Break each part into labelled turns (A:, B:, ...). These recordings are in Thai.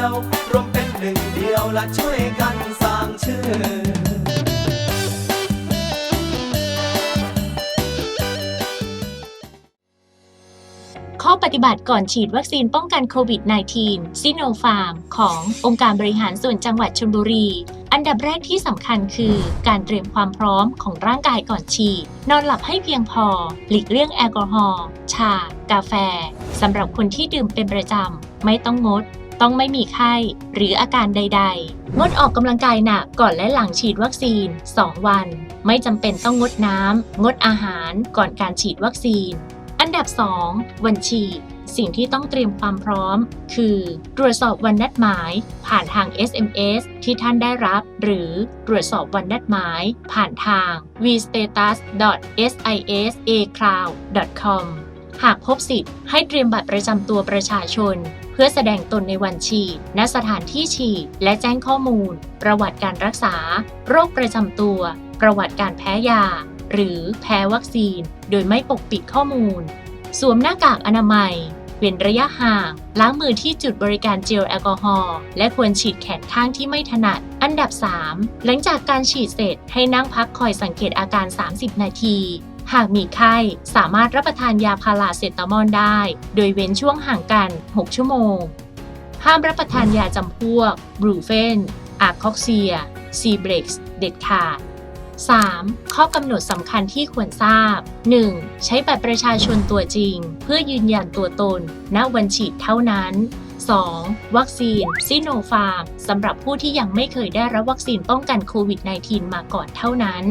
A: ยว รวมเป็นหนึ่งเดียวและช่วยกันสร้างชื่อ
B: ข้อปฏิบัติก่อนฉีดวัคซีนป้องกันโควิด -19 ซิโนฟาร์ม ขององค์การบริหารส่วนจังหวัดชลบุรี อันดับแรกที่สำคัญคือการเตรียมความพร้อมของร่างกายก่อนฉีด นอนหลับให้เพียงพอ หลีกเลี่ยงแอลกอฮอล์ ชา กาแฟ สำหรับคนที่ดื่มเป็นประจำ ไม่ต้องงด ต้องไม่มีไข้ หรืออาการใด ๆ งดออกกำลังกายหนักก่อนและหลังฉีดวัคซีน 2 วัน ไม่จำเป็นต้องงดน้ำงดอาหารก่อนการฉีดวัคซีน อันดับ 2 วันฉีด สิ่งที่ต้องเตรียมความพร้อม คือ ตรวจสอบวันนัดหมาย ผ่านทาง SMS ที่ท่านได้รับ หรือตรวจสอบวันนัดหมาย ผ่านทาง vstatus.sisacloud.com หากพบสิทธิ์ให้เตรียมบัตรประจำตัวประชาชน เพื่อแสดงตนในวันฉีด ณ สถานที่ฉีด และแจ้งข้อมูล ประวัติการรักษา โรคประจำตัว ประวัติการแพ้ยา หรือแพ้วัคซีน โดยไม่ปกปิดข้อมูล สวมหน้ากากอนามัย เว้นระยะห่าง ล้างมือที่จุดบริการเจลแอลกอฮอล์ และควรฉีดแขนข้างที่ไม่ถนัด อันดับ 3 หลังจากการฉีดเสร็จให้นั่งพักคอยสังเกตอาการ 30 นาที หากมีไข้สามารถรับประทานยาพาราเซตามอลได้ โดยเว้นช่วงห่างกัน 6 ชั่วโมง ห้ามรับประทานยาจำพวกบรูเฟนอาคอกเซีย ซีเบรกซ์เด็ดขาด 3. ข้อกำหนดสำคัญที่ควรทราบ 1. ใช้บัตรประชาชนตัวจริง เพื่อยืนยันตัวตน ณ วันฉีดเท่านั้น 2. วัคซีนซิโนฟาร์มสำหรับผู้ที่ยังไม่เคยได้รับวัคซีนป้องกันโควิด -19 มาก่อนเท่านั้น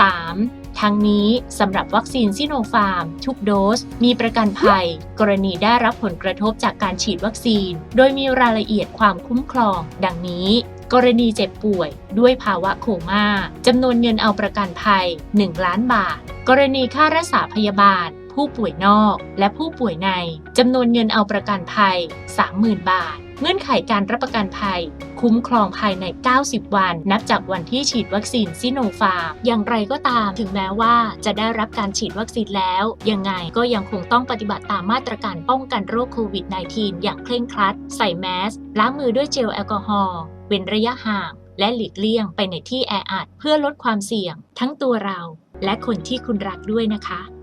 B: 3. ทั้งนี้สำหรับวัคซีนซิโนฟาร์ม ทุกโดส มีประกันภัย กรณีได้รับผลกระทบจากการฉีดวัคซีน โดยมีรายละเอียดความคุ้มครอง ดังนี้ กรณีเจ็บป่วยด้วยภาวะโคม่าจำนวนเงินเอาประกันภัย 1 ล้านบาท กรณีค่ารักษาพยาบาล ผู้ป่วยนอก และผู้ป่วยในจำนวนเงินเอาประกันภัย 30,000 บาท เงื่อนไขการรับประกันภัย คุ้มครองภายใน 90 วัน นับจากวันที่ฉีดวัคซีนซิโนฟาร์ม อย่างไรก็ตาม ถึงแม้ว่าจะได้รับการฉีดวัคซีนแล้ว ยังไงก็ยังคงต้องปฏิบัติตามมาตรการป้องกันโรคโควิด -19 อย่างเคร่งครัด ใส่แมส ล้างมือด้วยเจลแอลกอฮอล์ เว้นระยะห่าง และหลีกเลี่ยงไปในที่แออัดเพื่อลดความเสี่ยง ทั้งตัวเรา และคนที่คุณรักด้วยนะคะ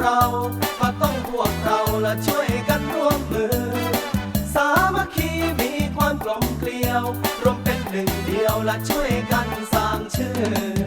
A: เราก็ต้องพวกเราและช่วยกันร่วมมือ สามัคคีมีความกลมเกลียว รวมเป็นหนึ่งเดียวและช่วยกันสร้างชื่อ